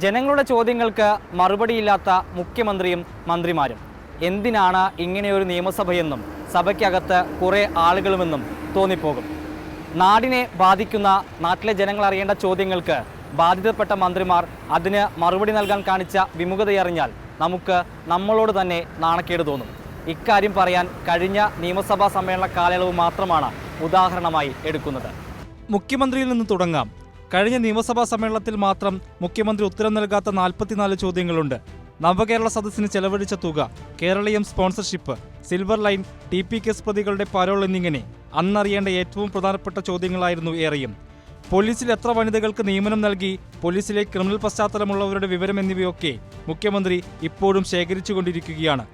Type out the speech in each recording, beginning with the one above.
ജനങ്ങളുടെ ചോദ്യങ്ങൾക്ക് മറുപടിയില്ലാത്ത മുഖ്യമന്ത്രിയും മന്ത്രിമാരും. എന്തിനാണ് ഇങ്ങനെയൊരു നിയമസഭയെന്നും സഭയ്ക്കകത്ത് കുറേ ആളുകളുമെന്നും തോന്നിപ്പോകും. നാടിനെ ബാധിക്കുന്ന നാട്ടിലെ ജനങ്ങൾ അറിയേണ്ട ചോദ്യങ്ങൾക്ക് ബാധിതപ്പെട്ട മന്ത്രിമാർ അതിന് മറുപടി നൽകാൻ കാണിച്ച വിമുഖതയറിഞ്ഞാൽ നമുക്ക് നമ്മളോട് തന്നെ നാണക്കേട് തോന്നും. ഇക്കാര്യം പറയാൻ കഴിഞ്ഞ നിയമസഭാ സമ്മേളന കാലയളവ് മാത്രമാണ് ഉദാഹരണമായി എടുക്കുന്നത്. മുഖ്യമന്ത്രിയിൽ നിന്ന് തുടങ്ങാം. കഴിഞ്ഞ നിയമസഭാ സമ്മേളനത്തിൽ മാത്രം മുഖ്യമന്ത്രി ഉത്തരം നൽകാത്ത നാൽപ്പത്തിനാല് ചോദ്യങ്ങളുണ്ട്. നവകേരള സദസ്സിന് ചെലവഴിച്ച തുക Keraleeyam sponsorship silver line T P case പ്രതികളുടെ പരോൾ എന്നിങ്ങനെ അന്നറിയേണ്ട ഏറ്റവും പ്രധാനപ്പെട്ട ചോദ്യങ്ങളായിരുന്നു ഏറെയും. പോലീസിൽ എത്ര വനിതകൾക്ക് നിയമനം നൽകി പോലീസിലെ ക്രിമിനൽ പശ്ചാത്തലമുള്ളവരുടെ വിവരം എന്നിവയൊക്കെ മുഖ്യമന്ത്രി ഇപ്പോഴും ശേഖരിച്ചുകൊണ്ടിരിക്കുകയാണ്.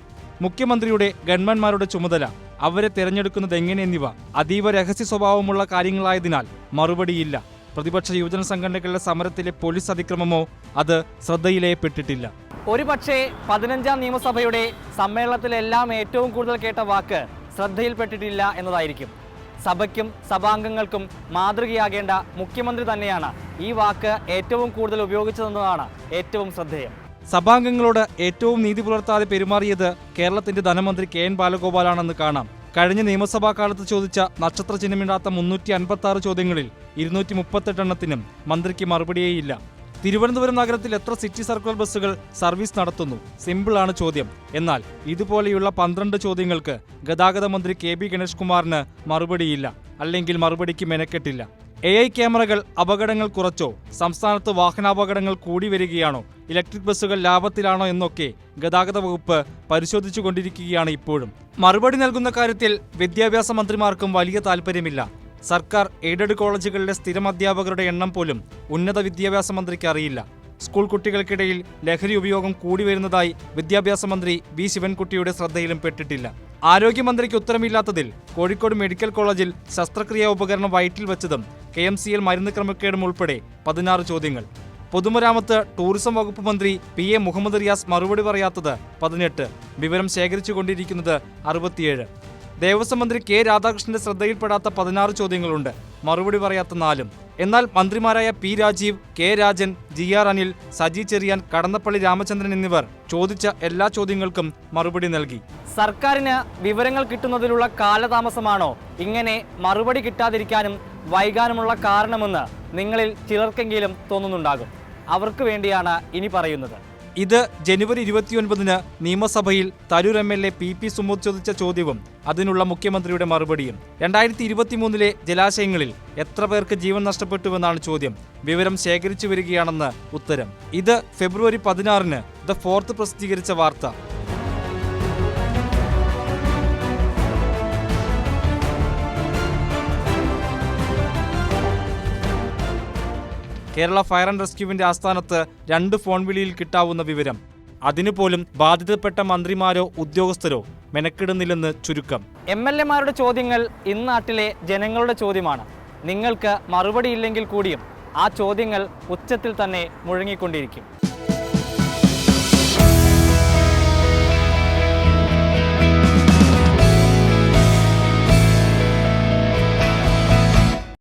മുഖ്യമന്ത്രിയുടെ ഗൺമാന്മാരുടെ ചുമതല അവരെ തിരഞ്ഞെടുക്കുന്നത് എങ്ങനെ എന്നിവ അതീവ രഹസ്യ സ്വഭാവമുള്ള കാര്യങ്ങളായതിനാൽ മറുപടിയില്ല. പ്രതിപക്ഷ യുവജന സംഘടനകളുടെ സമരത്തിലെ പോലീസ് അതിക്രമമോ അത് ശ്രദ്ധയിലേ പെട്ടിട്ടില്ല. ഒരുപക്ഷെ പതിനഞ്ചാം നിയമസഭയുടെ സമ്മേളനത്തിലെല്ലാം ഏറ്റവും കൂടുതൽ കേട്ട വാക്ക് ശ്രദ്ധയിൽപ്പെട്ടിട്ടില്ല എന്നതായിരിക്കും. സഭയ്ക്കും സഭാംഗങ്ങൾക്കും മാതൃകയാകേണ്ട മുഖ്യമന്ത്രി തന്നെയാണ് ഈ വാക്ക് ഏറ്റവും കൂടുതൽ ഉപയോഗിച്ചതെന്നതാണ് ഏറ്റവും ശ്രദ്ധേയം. സഭാംഗങ്ങളോട് ഏറ്റവും നീതി പുലർത്താതെ പെരുമാറിയത് കേരളത്തിന്റെ ധനമന്ത്രി കെ എൻ ബാലഗോപാലാണെന്ന് കാണാം. കഴിഞ്ഞ നിയമസഭാ കാലത്ത് ചോദിച്ച നക്ഷത്ര ചിഹ്നമിടാത്ത മുന്നൂറ്റി അൻപത്തി ആറ് ചോദ്യങ്ങളിൽ ഇരുന്നൂറ്റി മുപ്പത്തെട്ടെണ്ണത്തിനും മന്ത്രിക്ക് മറുപടിയേയില്ല. തിരുവനന്തപുരം നഗരത്തിൽ എത്ര സിറ്റി സർക്കുലർ ബസ്സുകൾ സർവീസ് നടത്തുന്നു? സിമ്പിളാണ് ചോദ്യം. എന്നാൽ ഇതുപോലെയുള്ള പന്ത്രണ്ട് ചോദ്യങ്ങൾക്ക് ഗതാഗത മന്ത്രി കെ ബി ഗണേഷ് കുമാറിന് മറുപടിയില്ല. അല്ലെങ്കിൽ മറുപടിക്ക് മെനക്കെട്ടില്ല. എ ഐ ക്യാമറകൾ അപകടങ്ങൾ കുറച്ചോ? സംസ്ഥാനത്ത് വാഹനാപകടങ്ങൾ കൂടി വരികയാണോ? ഇലക്ട്രിക് ബസ്സുകൾ ലാഭത്തിലാണോ എന്നൊക്കെ ഗതാഗത വകുപ്പ് പരിശോധിച്ചു കൊണ്ടിരിക്കുകയാണ് ഇപ്പോഴും. മറുപടി നൽകുന്ന കാര്യത്തിൽ വിദ്യാഭ്യാസ മന്ത്രിമാർക്കും വലിയ താല്പര്യമില്ല സർക്കാർ എയ്ഡഡ് കോളേജുകളിലെ സ്ഥിരം അധ്യാപകരുടെ എണ്ണം പോലും ഉന്നത വിദ്യാഭ്യാസ മന്ത്രിക്ക് അറിയില്ല. സ്കൂൾ കുട്ടികൾക്കിടയിൽ ലഹരി ഉപയോഗം കൂടി വരുന്നതായി വിദ്യാഭ്യാസ മന്ത്രി വി. ശിവൻകുട്ടിയുടെ ശ്രദ്ധയിലും പെട്ടിട്ടില്ല. ആരോഗ്യമന്ത്രിക്ക് ഉത്തരമില്ലാത്തതിൽ കോഴിക്കോട് മെഡിക്കൽ കോളേജിൽ ശസ്ത്രക്രിയാ ഉപകരണം വയറ്റിൽ വെച്ചതും കെ എം സി എൽ മരുന്ന് ക്രമക്കേടും ഉൾപ്പെടെ പതിനാറ് ചോദ്യങ്ങൾ. പൊതുമരാമത്ത് ടൂറിസം വകുപ്പ് മന്ത്രി പി എ മുഹമ്മദ് റിയാസ് മറുപടി പറയാത്തത് പതിനെട്ട്. വിവരം ശേഖരിച്ചുകൊണ്ടിരിക്കുന്നത് അറുപത്തിയേഴ്. ദേവസ്വം മന്ത്രി കെ രാധാകൃഷ്ണന്റെ ശ്രദ്ധയിൽപ്പെടാത്ത പതിനാറ് ചോദ്യങ്ങളുണ്ട്. മറുപടി പറയാത്ത നാലും. എന്നാൽ മന്ത്രിമാരായ P Rajeev K Rajan G R Anil Saji Cherian Kadannappally Ramachandran എന്നിവർ ചോദിച്ച എല്ലാ ചോദ്യങ്ങൾക്കും മറുപടി നൽകി. സർക്കാരിന് വിവരങ്ങൾ കിട്ടുന്നതിലുള്ള കാലതാമസമാണോ? ഇങ്ങനെ മറുപടി കിട്ടാതിരിക്കാനും വൈകാനുമുള്ള കാരണമെന്ന് നിങ്ങളിൽ ചിലർക്കെങ്കിലും തോന്നുന്നുണ്ടാകും. അവർക്ക് വേണ്ടിയാണ് ഇനി പറയുന്നത്. ഇത് ജനുവരി ഇരുപത്തിയൊൻപതിന് നിയമസഭയിൽ Tharoor M L A P P Sumod ചോദിച്ച ചോദ്യവും അതിനുള്ള മുഖ്യമന്ത്രിയുടെ മറുപടിയും. രണ്ടായിരത്തി ഇരുപത്തിമൂന്നിലെ ജലാശയങ്ങളിൽ എത്ര പേർക്ക് ജീവൻ നഷ്ടപ്പെട്ടുവെന്നാണ് ചോദ്യം. വിവരം ശേഖരിച്ചു വരികയാണെന്ന് ഉത്തരം. ഇത് ഫെബ്രുവരി പതിനാറിന് ദ ഫോർത്ത് പ്രസിദ്ധീകരിച്ച വാർത്ത. കേരള ഫയർ ആൻഡ് റെസ്ക്യൂവിന്റെ ആസ്ഥാനത്ത് രണ്ട് ഫോൺ വിളിയിൽ കിട്ടാവുന്ന വിവരം. അതിനുപോലും ബാധിതപ്പെട്ട മന്ത്രിമാരോ ഉദ്യോഗസ്ഥരോ മെനക്കിടുന്നില്ലെന്ന് ചുരുക്കം. എം എൽ എമാരുടെ ചോദ്യങ്ങൾ ഇന്നാട്ടിലെ ജനങ്ങളുടെ ചോദ്യമാണ്. നിങ്ങൾക്ക് മറുപടിയില്ലെങ്കിൽ കൂടിയും ആ ചോദ്യങ്ങൾ ഉച്ചത്തിൽ തന്നെ മുഴങ്ങിക്കൊണ്ടിരിക്കും.